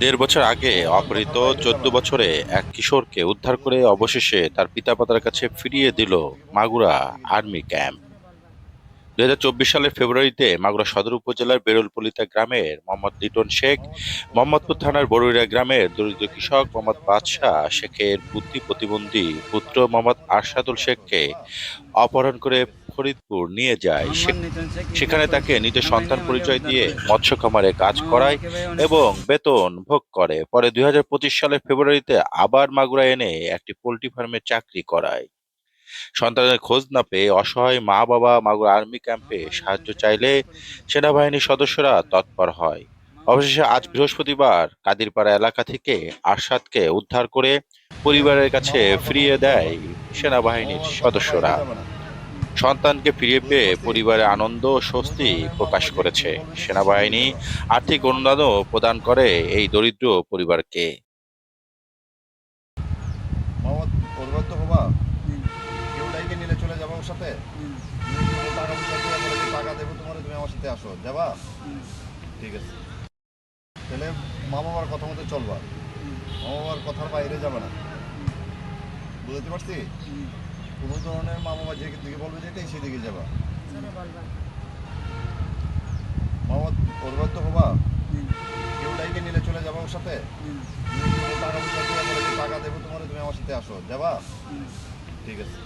দেড় বছর আগে অপহৃত চোদ্দ বছরে এক কিশোরকে উদ্ধার করে অবশেষে তার পিতামাতার কাছে ফিরিয়ে দিল মাগুরা আর্মি ক্যাম্প। দুই হাজার চব্বিশ সালের ফেব্রুয়ারিতে মাগুরা সদর উপজেলার বেরুলপলিতা গ্রামের মোহাম্মদ লিটন শেখ, মোহাম্মদপুর থানার বড়ুইরা গ্রামের দরিদ্র কৃষক মোহাম্মদ বাদশাহ শেখের বুদ্ধি প্রতিবন্ধী পুত্র মোহাম্মদ আরশাদুল শেখকে অপহরণ করে ফরিদপুর নিয়ে যায়। সেখানে তাকে নিজের সন্তান পরিচয় দিয়ে মৎস্য খামারে কাজ করায় এবং বেতন ভোগ করে। পরে দুই সালের ফেব্রুয়ারিতে আবার মাগুরা এনে একটি পোল্ট্রি ফার্মে চাকরি করায়। সন্তানের খোঁজ না পেয়ে অসহায় মা বাবা মাগুরা আর্মি ক্যাম্পে সাহায্য চাইলে সেনাবাহিনীর সদস্যরা তৎপর হয়। অবশেষে আজ বৃহস্পতিবার কাদিরপাড়া এলাকা থেকে আরশাদকে উদ্ধার করে পরিবারের কাছে ফিরিয়ে দেয় সেনাবাহিনীর সদস্যরা। সন্তানকে ফিরিয়ে পেয়ে পরিবারে আনন্দ ও স্বস্তি প্রকাশ করেছে। সেনাবাহিনী আর্থিক অনুদানও প্রদান করে এই দরিদ্র পরিবারকে। তুমি আমার সাথে আসো। ঠিক আছে। তাহলে মা বাবার কথা মতো চলবা। মা বাবার কথার বাইরে যাবে না। বুঝতে পারছি? কোনো ধরনের মা বাবা যেদিকে বলবে যেটাই সেদিকে যাবা। বাবা পরিবার তো হবা। কেউ ডাইকে নিলে চলে যাবা ওর সাথে। টাকা পয়সা দিয়ে টাকা দেবো তোমার তুমি আমার সাথে আসো। যাবা? ঠিক আছে।